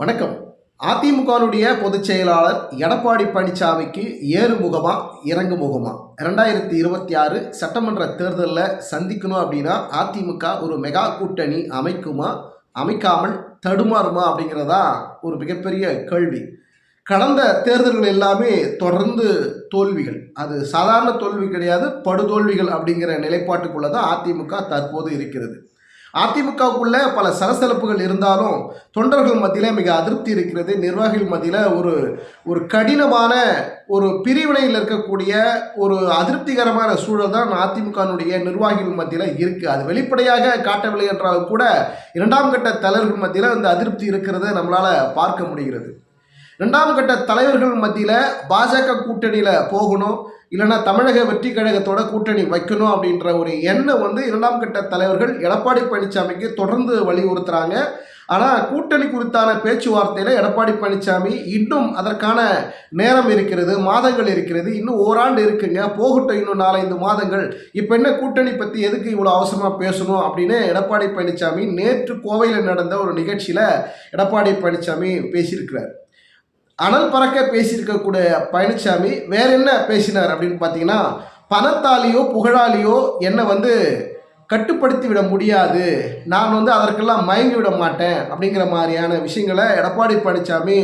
வணக்கம். அதிமுகவுடைய பொதுச் செயலாளர் எடப்பாடி பழனிசாமிக்கு ஏறு முகமா இறங்கு முகமா ரெண்டாயிரத்தி இருபத்தி ஆறு சட்டமன்ற தேர்தலில் சந்திக்கணும் அப்படின்னா அதிமுக ஒரு மெகா கூட்டணி அமைக்குமா அமைக்காமல் தடுமாறுமா அப்படிங்கிறதா ஒரு மிகப்பெரிய கேள்வி. கடந்த தேர்தல்கள் எல்லாமே தொடர்ந்து தோல்விகள். அது சாதாரண தோல்வி கிடையாது படுதோல்விகள் அப்படிங்கிற நிலைப்பாட்டுக்குள்ளே தான் அதிமுக தற்போது இருக்கிறது. அதிமுகவுக்குள்ள பல சலசலப்புகள் இருந்தாலும் தொண்டர்கள் மத்தியில் மிக அதிருப்தி இருக்கிறது. நிர்வாகிகள் மத்தியில் ஒரு ஒரு கடினமான ஒரு பிரிவினையில் இருக்கக்கூடிய ஒரு அதிருப்திகரமான சூழல் தான் அதிமுகனுடைய நிர்வாகிகள் மத்தியில் இருக்குது அது வெளிப்படையாக காட்டவில்லை என்றாலும் கூட இரண்டாம் கட்ட தலைவர்கள் மத்தியில் இந்த அதிருப்தி இருக்கிறத நம்மளால் பார்க்க முடிகிறது. ரெண்டாம் கட்ட தலைவர்கள் மத்தியில் பாஜக கூட்டணியில் போகணும். இல்லைன்னா தமிழக வெற்றி கழகத்தோட கூட்டணி வைக்கணும் அப்படின்ற ஒரு எண்ணம் வந்து இரண்டாம் கட்ட தலைவர்கள் எடப்பாடி பழனிசாமிக்கு தொடர்ந்து வலியுறுத்துறாங்க. ஆனால் கூட்டணி குறித்தான பேச்சுவார்த்தையில் எடப்பாடி பழனிசாமி இன்னும் அதற்கான நேரம் இருக்கிறது மாதங்கள் இருக்கிறது இன்னும் ஓராண்டு இருக்குங்க. போகட்டும் இன்னும் நாலஞ்சு மாதங்கள். இப்போ என்ன கூட்டணி பற்றி எதுக்கு இவ்வளோ அவசரமாக பேசணும் அப்படின்னு எடப்பாடி பழனிசாமி நேற்று கோவையில் நடந்த ஒரு நிகழ்ச்சியில் எடப்பாடி பழனிசாமி பேசியிருக்கிறார். அனல் பறக்க பேசியிருக்கக்கூடிய பழனிசாமி வேற என்ன பேசினார் அப்படின்னு பார்த்தீங்கன்னா பணத்தாலேயோ புகழாலேயோ என்னை வந்து கட்டுப்படுத்தி விட முடியாது. நான் வந்து அதற்கெல்லாம் மயங்கி விட மாட்டேன். அப்படிங்கிற மாதிரியான விஷயங்களை எடப்பாடி பழனிசாமி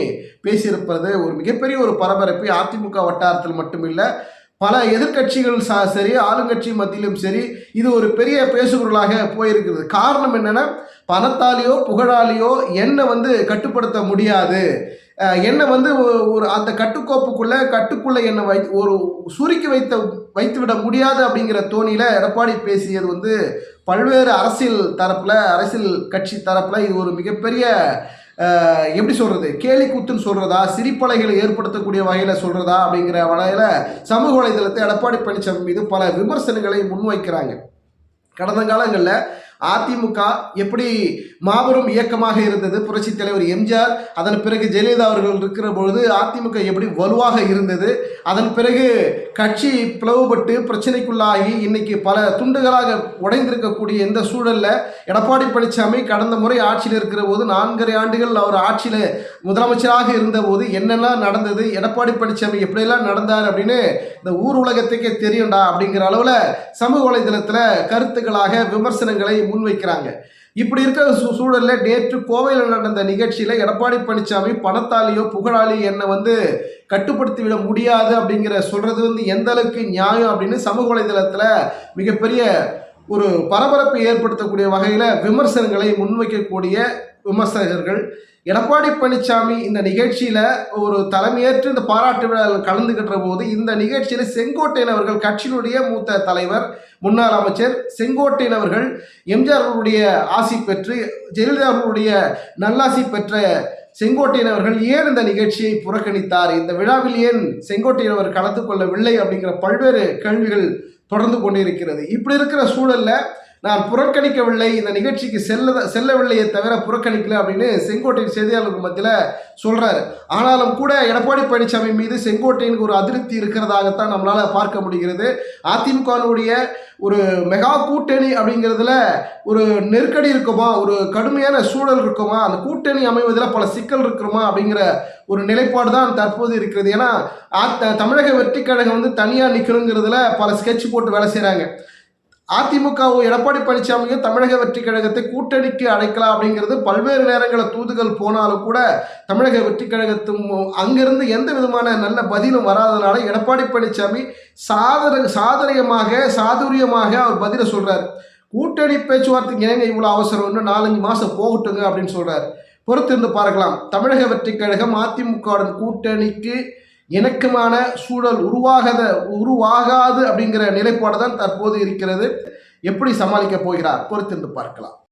பேசியிருப்பது ஒரு மிகப்பெரிய ஒரு பரபரப்பை. அதிமுக வட்டாரத்தில் மட்டுமில்லை பல எதிர்க்கட்சிகள் சா சரி ஆளுங்கட்சி மத்தியிலும் சரி இது ஒரு பெரிய பேசுபொருளாக போயிருக்கிறது. காரணம் என்னென்னா பணத்தாலேயோ புகழாலேயோ என்னை வந்து கட்டுப்படுத்த முடியாது. என்னை வந்து ஒரு அந்த கட்டுக்கோப்புக்குள்ளே கட்டுக்குள்ளே என்னை வை ஒரு சுருக்கி வைத்த வைத்து விட முடியாது அப்படிங்கிற தோணியில் எடப்பாடி பேசியது வந்து பல்வேறு அரசியல் தரப்பில் அரசியல் கட்சி தரப்பில் இது ஒரு மிகப்பெரிய எப்படி சொல்கிறது கேலி கூத்துன்னு சொல்கிறதா சிரிப்பலைகளை ஏற்படுத்தக்கூடிய வகையில் சொல்கிறதா அப்படிங்கிற வகையில் சமூக வலைதளத்தை எடப்பாடி பழனிசாமி மீது பல விமர்சனங்களை முன்வைக்கிறாங்க. கடந்த காலங்களில் அதிமுக எப்படி மாபெரும் இயக்கமாக இருந்தது? புரட்சி தலைவர் எம்ஜிஆர் அதன் பிறகு ஜெயலலிதா அவர்கள் இருக்கிற பொழுது அதிமுக எப்படி வலுவாக இருந்தது? அதன் பிறகு கட்சி பிளவுபட்டு பிரச்சனைக்குள்ளாகி இன்னைக்கு பல துண்டுகளாக உடைந்திருக்கக்கூடிய இந்த சூழலில் எடப்பாடி பழனிசாமி கடந்த முறை ஆட்சியில் இருக்கிற போது நான்கரை ஆண்டுகள் அவர் ஆட்சியில் முதலமைச்சராக இருந்தபோது என்னெல்லாம் நடந்தது எடப்பாடி பழனிசாமி எப்படியெல்லாம் நடந்தார் அப்படின்னு இந்த ஊர் உலகத்துக்கே தெரியும்டா அப்படிங்கிற அளவில் சமூக வலைதளத்தில் கருத்துக்களாக விமர்சனங்களை முன்வைக்கிறாங்க. இப்படி இருக்கிற சூ சூழலில் நேற்று கோவையில் நடந்த நிகழ்ச்சியில் எடப்பாடி பழனிசாமி பணத்தாலேயோ புகழாலி என்னை வந்து கட்டுப்படுத்தி விட முடியாது அப்படிங்கிற சொல்கிறது வந்து எந்த அளவுக்கு நியாயம் அப்படின்னு சமூக வலைதளத்தில் மிகப்பெரிய ஒரு பரபரப்பை ஏற்படுத்தக்கூடிய வகையில் விமர்சனங்களை முன்வைக்கக்கூடிய விமர்சகர்கள். எடப்பாடி பழனிசாமி இந்த நிகழ்ச்சியில் ஒரு தலைமையேற்று இந்த பாராட்டு விழாவில் கலந்துகின்ற போது இந்த நிகழ்ச்சியில் செங்கோட்டையன் அவர்கள் கட்சியினுடைய மூத்த தலைவர் முன்னாள் அமைச்சர் செங்கோட்டையன் அவர்கள் எம்ஜிஆர் அவர்களுடைய ஆசி பெற்று ஜெயலலிதா அவர்களுடைய நல்லாசி பெற்ற செங்கோட்டையன் அவர்கள் ஏன் இந்த நிகழ்ச்சியை புறக்கணித்தார்? இந்த விழாவில் ஏன் செங்கோட்டையன் அவர் கலந்து கொள்ளவில்லை? அப்படிங்கிற பல்வேறு கேள்விகள் தொடர்ந்து கொண்டிருக்கிறது. இப்படி இருக்கிற சூழலில் நான் புறக்கணிக்கவில்லை இந்த நிகழ்ச்சிக்கு செல்ல செல்லவில்லையே தவிர புறக்கணிக்கல அப்படின்னு செங்கோட்டையின் செய்தியாளர்கள் மத்தியில் சொல்கிறாரு ஆனாலும் கூட எடப்பாடி பழனிசாமி மீது செங்கோட்டையனுக்கு ஒரு அதிருப்தி இருக்கிறதாகத்தான் நம்மளால் பார்க்க முடிகிறது. அதிமுகனுடைய ஒரு மெகா கூட்டணி அப்படிங்கிறதுல ஒரு நெருக்கடி இருக்குமா? ஒரு கடுமையான சூழல் இருக்குமா? அந்த கூட்டணி அமைவதில் பல சிக்கல் இருக்குமா? அப்படிங்கிற ஒரு நிலைப்பாடு தான் தற்போது இருக்கிறது. ஏன்னா தமிழக வெற்றி கழகம் வந்து தனியாக நிற்கணுங்கிறதுல பல ஸ்கெட்ச் போட்டு வேலை செய்கிறாங்க அதிமுகவும் எடப்பாடி பழனிசாமியும் தமிழக வெற்றி கழகத்தை கூட்டணிக்கு அழைக்கலாம் அப்படிங்கிறது பல்வேறு நேரங்களில் தூதுகள் போனாலும் கூட தமிழக வெற்றி கழகத்தும் அங்கிருந்து எந்த விதமான நல்ல பதிலும் வராதனால எடப்பாடி பழனிசாமி சாதன சாதனையமாக சாதுரியமாக அவர் பதிலை சொல்கிறார் கூட்டணி பேச்சுவார்த்தைக்கு ஏங்க இவ்வளோ அவசரம்னு நாலஞ்சு மாதம் போகட்டுங்க அப்படின்னு சொல்கிறார் பொறுத்திருந்து பார்க்கலாம். தமிழக வெற்றி கழகம் அதிமுகவுடன் கூட்டணிக்கு இணக்கமான சூழல் உருவாகாத உருவாகாது அப்படிங்கிற நிலைப்பாடு தான் தற்போது இருக்கிறது. எப்படி சமாளிக்க போகிறார்? பொறுத்திருந்து பார்க்கலாம்.